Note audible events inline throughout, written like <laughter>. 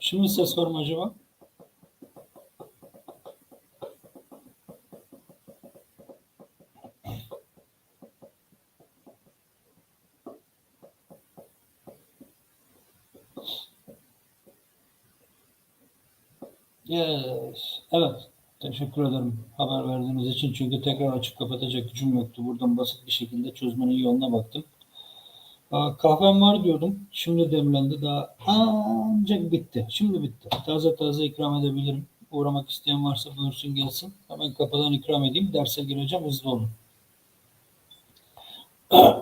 Şimdi var mı acaba? Yes. Evet. Teşekkür ederim haber verdiğiniz için. Çünkü tekrar açıp kapatacak gücüm yoktu. Buradan basit bir şekilde çözmenin yoluna baktım. Aa, Kahvem var diyordum. Şimdi demlendi. Daha ancak bitti. Şimdi bitti. Taze taze ikram edebilirim. Uğramak isteyen varsa buyursun gelsin. Hemen kapıdan ikram edeyim. Derse gireceğim. Hızlı olun. <coughs>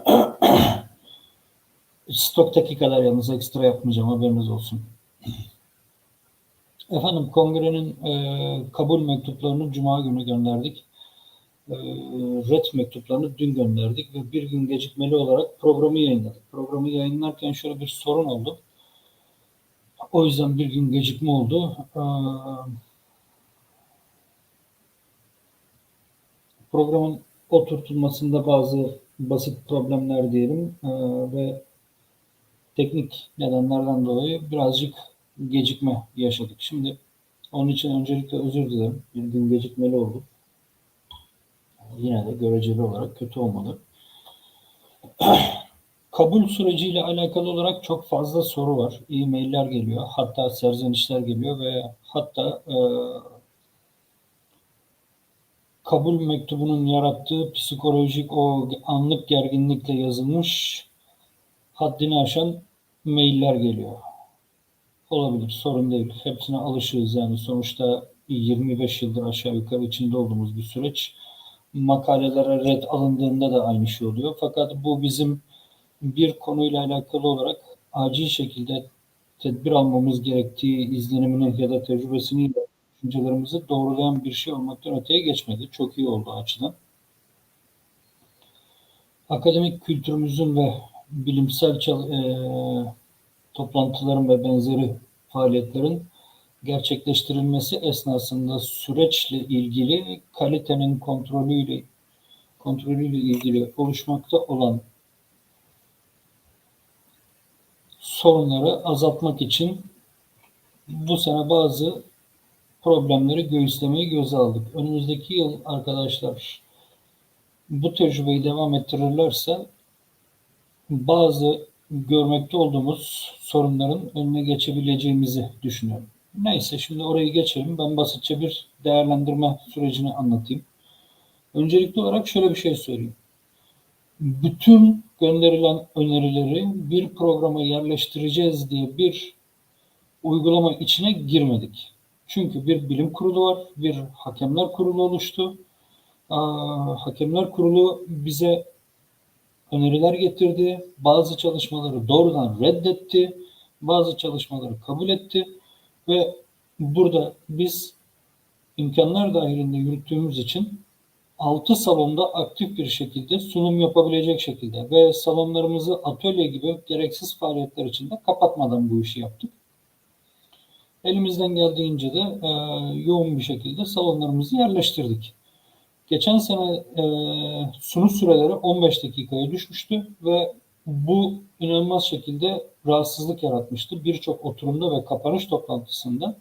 Stoktaki kadar yalnız ekstra yapmayacağım. Haberiniz olsun. Efendim kongrenin e, kabul mektuplarını Cuma günü gönderdik. E, red mektuplarını dün gönderdik ve bir gün gecikmeli olarak programı yayınladık. Programı yayınlarken şöyle bir sorun oldu. O yüzden bir gün gecikme oldu. E, programın oturtulmasında bazı basit problemler diyelim e, ve teknik nedenlerden dolayı birazcık gecikme yaşadık. Şimdi onun için öncelikle özür dilerim. Bir gün gecikmeli oldu. Yine de göreceli olarak kötü olmadı. <clears throat> Kabul süreciyle alakalı olarak çok fazla soru var. E-mailler geliyor. Hatta serzenişler geliyor ve hatta e, kabul mektubunun yarattığı psikolojik o anlık gerginlikle yazılmış haddini aşan mailler geliyor. Olabilir, sorun değil. Hepsine alışığız yani. Sonuçta 25 yıldır aşağı yukarı içinde olduğumuz bir süreç. Makalelere red alındığında da aynı şey oluyor. Fakat bu bizim bir konuyla alakalı olarak acil şekilde tedbir almamız gerektiği izlenimini ya da tecrübesini düşüncelerimizi doğrulayan bir şey olmaktan öteye geçmedi. Çok iyi oldu açıdan. Akademik kültürümüzün ve bilimsel e, toplantıların ve benzeri faaliyetlerin gerçekleştirilmesi esnasında süreçle ilgili kalitenin kontrolüyle kontrolüyle ilgili oluşmakta olan sorunları azaltmak için bu sene bazı problemleri göğüslemeyi göze aldık. Önümüzdeki yıl arkadaşlar bu tecrübeyi devam ettirirlerse bazı görmekte olduğumuz sorunların önüne geçebileceğimizi düşünüyorum. Neyse şimdi orayı geçelim. Ben basitçe bir değerlendirme sürecini anlatayım. Öncelikli olarak şöyle bir şey söyleyeyim. Bütün gönderilen önerileri bir programa yerleştireceğiz diye bir uygulama içine girmedik. Çünkü bir bilim kurulu var, bir hakemler kurulu oluştu. Hakemler kurulu bize öneriler getirdi. Bazı çalışmaları doğrudan reddetti. Bazı çalışmaları kabul etti. Ve burada biz imkanlar dahilinde yürüttüğümüz için 6 salonda aktif bir şekilde sunum yapabilecek şekilde ve salonlarımızı atölye gibi gereksiz faaliyetler için de kapatmadan bu işi yaptık. Elimizden geldiğince de e, yoğun bir şekilde salonlarımızı yerleştirdik. Geçen sene e, sunu süreleri 15 dakikaya düşmüştü ve bu inanılmaz şekilde rahatsızlık yaratmıştı. Birçok oturumda ve kapanış toplantısında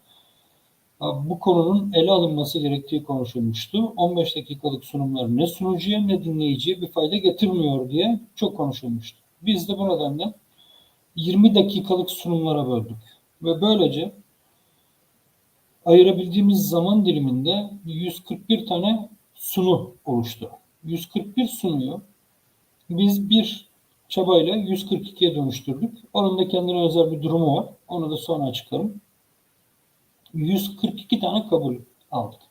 e, bu konunun ele alınması gerektiği konuşulmuştu. 15 dakikalık sunumlar ne sunucuya ne dinleyiciye bir fayda getirmiyor diye çok konuşulmuştu. Biz de bu nedenle 20 dakikalık sunumlara böldük ve böylece ayırabildiğimiz zaman diliminde 141 tane sunu oluştu. 141 sunuyu biz bir çabayla 142'ye dönüştürdük. Onun da kendine özel bir durumu var. Onu da sonra açıklarım. 142 tane kabul aldık.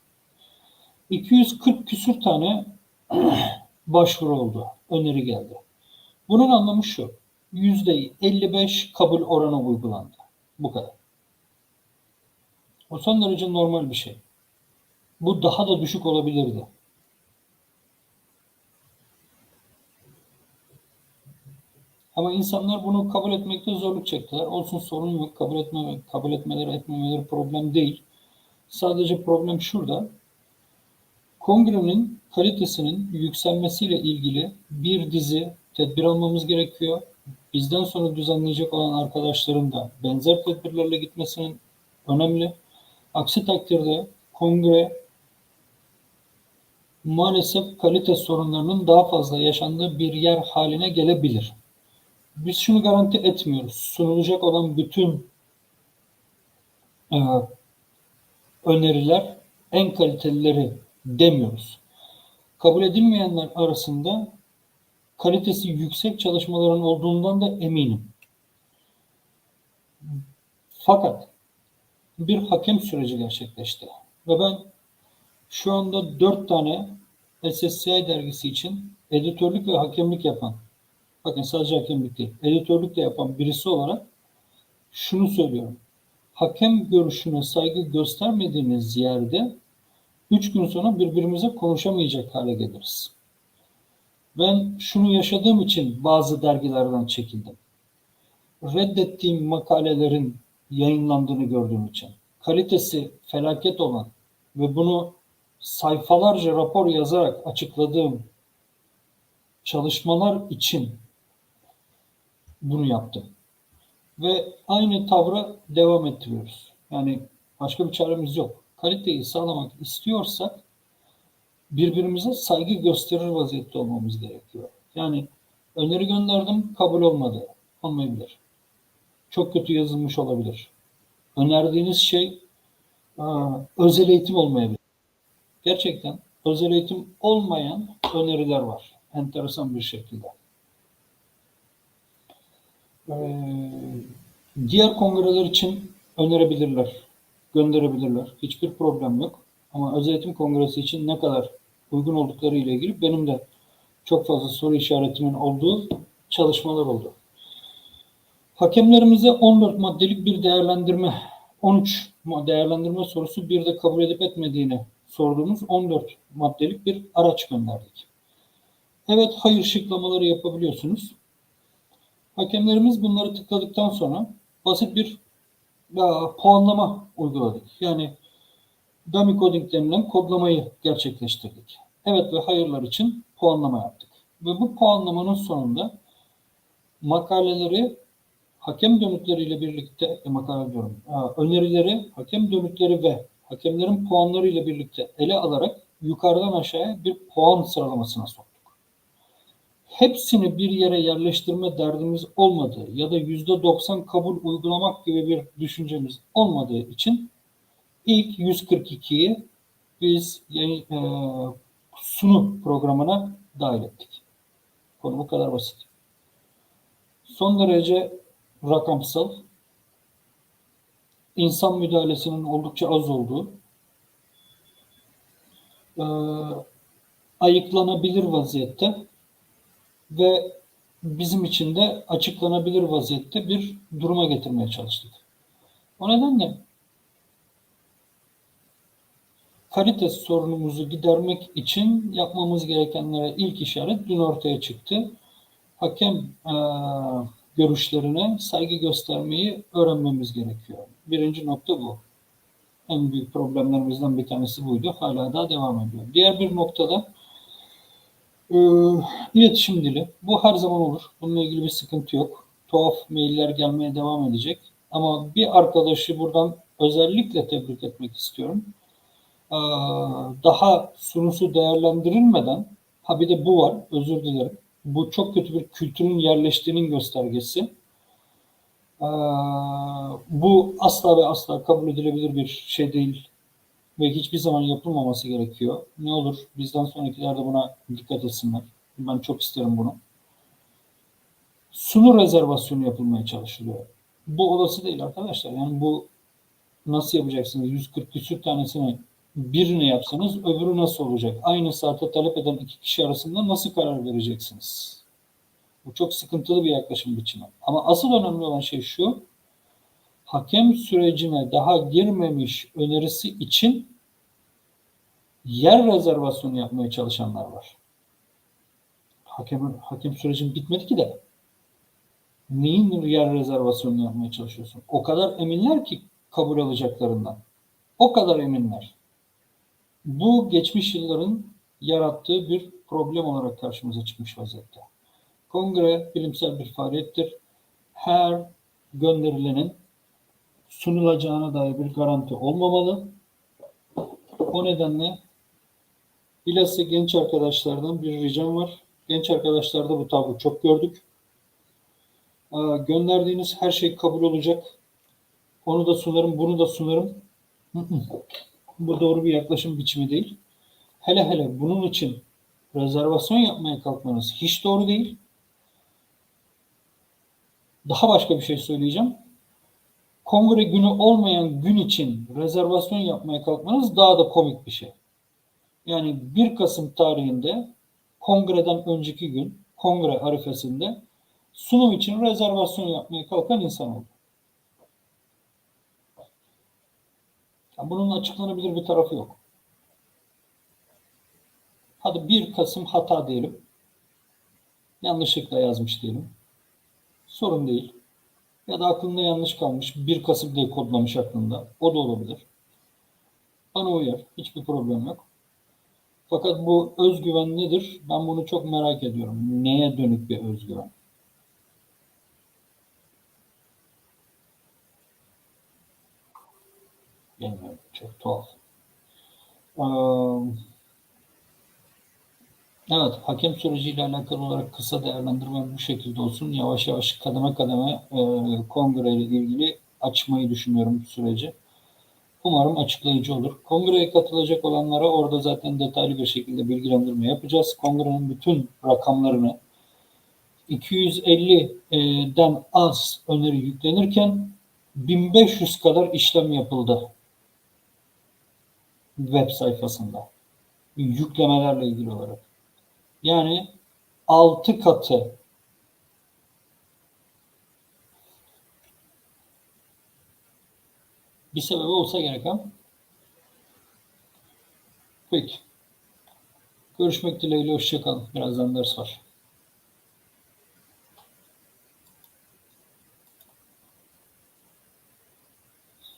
240 küsür tane <clears throat> başvuru oldu. Öneri geldi. Bunun anlamı şu. %55 kabul oranı uygulandı. Bu kadar. O son derece normal bir şey. Bu daha da düşük olabilirdi. Ama insanlar bunu kabul etmekte zorluk çektiler. Olsun sorun yok. Kabul etme, kabul etmeleri etmemeleri problem değil. Sadece problem şurada. Kongrenin kalitesinin yükselmesiyle ilgili bir dizi tedbir almamız gerekiyor. bizden sonra düzenleyecek olan arkadaşların da benzer tedbirlerle gitmesinin önemli. Aksi takdirde kongre maalesef kalite sorunlarının daha fazla yaşandığı bir yer haline gelebilir. Biz şunu garanti etmiyoruz. Sunulacak olan bütün e, öneriler en kalitelileri demiyoruz. Kabul edilmeyenler arasında kalitesi yüksek çalışmaların olduğundan da eminim. Fakat bir hakem süreci gerçekleşti ve ben şu anda dört tane SSCI dergisi için editörlük ve hakemlik yapan, bakın sadece hakemlik değil, editörlük de yapan birisi olarak şunu söylüyorum. Hakem görüşüne saygı göstermediğiniz yerde üç gün sonra birbirimize konuşamayacak hale geliriz. Ben şunu yaşadığım için bazı dergilerden çekildim. Reddettiğim makalelerin yayınlandığını gördüğüm için. Kalitesi felaket olan ve bunu sayfalarca rapor yazarak açıkladığım çalışmalar için bunu yaptım. Ve aynı tavra devam ettiriyoruz. Yani başka bir çaremiz yok. Kaliteyi sağlamak istiyorsak birbirimize saygı gösterir vaziyette olmamız gerekiyor. Yani öneri gönderdim, kabul olmadı. Olmayabilir. Çok kötü yazılmış olabilir. Önerdiğiniz şey aa, özel eğitim olmayabilir. Gerçekten özel eğitim olmayan öneriler var. Enteresan bir şekilde. Ee, diğer kongreler için önerebilirler, gönderebilirler. Hiçbir problem yok. Ama özel eğitim kongresi için ne kadar uygun oldukları ile ilgili benim de çok fazla soru işaretimin olduğu çalışmalar oldu. Hakemlerimize 14 maddelik bir değerlendirme, 13 değerlendirme sorusu bir de kabul edip etmediğini sorduğumuz 14 maddelik bir araç gönderdik. Evet hayır şıklamaları yapabiliyorsunuz. Hakemlerimiz bunları tıkladıktan sonra basit bir ya, puanlama uyguladık. Yani dummy coding denilen kodlamayı gerçekleştirdik. Evet ve hayırlar için puanlama yaptık. Ve bu puanlamanın sonunda makaleleri hakem dönütleriyle birlikte e, makale diyorum, e, önerileri, hakem dönütleri ve hakemlerin puanları ile birlikte ele alarak yukarıdan aşağıya bir puan sıralamasına soktuk. Hepsini bir yere yerleştirme derdimiz olmadığı ya da yüzde 90 kabul uygulamak gibi bir düşüncemiz olmadığı için ilk 142'yi biz yani, e, sunu programına dahil ettik. Konu bu kadar basit. Son derece rakamsal, insan müdahalesinin oldukça az olduğu, e, ayıklanabilir vaziyette ve bizim için de açıklanabilir vaziyette bir duruma getirmeye çalıştık. O nedenle kalite sorunumuzu gidermek için yapmamız gerekenlere ilk işaret dün ortaya çıktı. Hakem e, görüşlerine saygı göstermeyi öğrenmemiz gerekiyor. Birinci nokta bu. En büyük problemlerimizden bir tanesi buydu. Hala daha devam ediyor. Diğer bir noktada e, iletişim dili. Bu her zaman olur. Bununla ilgili bir sıkıntı yok. Tuhaf mailler gelmeye devam edecek. Ama bir arkadaşı buradan özellikle tebrik etmek istiyorum. Ee, daha sunusu değerlendirilmeden ha bir de bu var özür dilerim. Bu çok kötü bir kültürün yerleştiğinin göstergesi. Ee, bu asla ve asla kabul edilebilir bir şey değil ve hiçbir zaman yapılmaması gerekiyor. Ne olur bizden sonrakiler de buna dikkat etsinler. Ben çok isterim bunu. Sunu rezervasyonu yapılmaya çalışılıyor. Bu olası değil arkadaşlar. Yani bu nasıl yapacaksınız? 140 küsür tanesini birini yapsanız öbürü nasıl olacak? Aynı saate talep eden iki kişi arasında nasıl karar vereceksiniz? Bu çok sıkıntılı bir yaklaşım biçimi. Ama asıl önemli olan şey şu, hakem sürecine daha girmemiş önerisi için yer rezervasyonu yapmaya çalışanlar var. Hakem, hakem sürecin bitmedi ki de. Neyin yer rezervasyonu yapmaya çalışıyorsun? O kadar eminler ki kabul alacaklarından. O kadar eminler. Bu geçmiş yılların yarattığı bir problem olarak karşımıza çıkmış vaziyette. Kongre bilimsel bir faaliyettir. her gönderilenin sunulacağına dair bir garanti olmamalı. O nedenle bilhassa genç arkadaşlardan bir ricam var. Genç arkadaşlarda bu tablo çok gördük. Aa, Gönderdiğiniz her şey kabul olacak. Onu da sunarım, bunu da sunarım. Bu doğru bir yaklaşım biçimi değil. Hele hele bunun için rezervasyon yapmaya kalkmanız hiç doğru değil. Daha başka bir şey söyleyeceğim. Kongre günü olmayan gün için rezervasyon yapmaya kalkmanız daha da komik bir şey. Yani 1 Kasım tarihinde kongreden önceki gün, kongre arifesinde sunum için rezervasyon yapmaya kalkan insan oldu. Ya bunun açıklanabilir bir tarafı yok. Hadi 1 Kasım hata diyelim. Yanlışlıkla yazmış diyelim. Sorun değil. Ya da aklında yanlış kalmış. 1 Kasım diye kodlamış aklında. O da olabilir. Bana uyar. Hiçbir problem yok. Fakat bu özgüven nedir? Ben bunu çok merak ediyorum. Neye dönük bir özgüven? Bilmiyorum. Çok tuhaf. Ee, Evet, hakem süreciyle alakalı olarak kısa değerlendirme bu şekilde olsun. Yavaş yavaş kademe kademe e, kongre ile ilgili açmayı düşünüyorum süreci. Umarım açıklayıcı olur. Kongreye katılacak olanlara orada zaten detaylı bir şekilde bilgilendirme yapacağız. Kongrenin bütün rakamlarını 250'den az öneri yüklenirken 1500 kadar işlem yapıldı web sayfasında. Yüklemelerle ilgili olarak. Yani 6 katı bir sebebi olsa gerek ha. Peki. Görüşmek dileğiyle. Hoşçakalın. Birazdan ders var.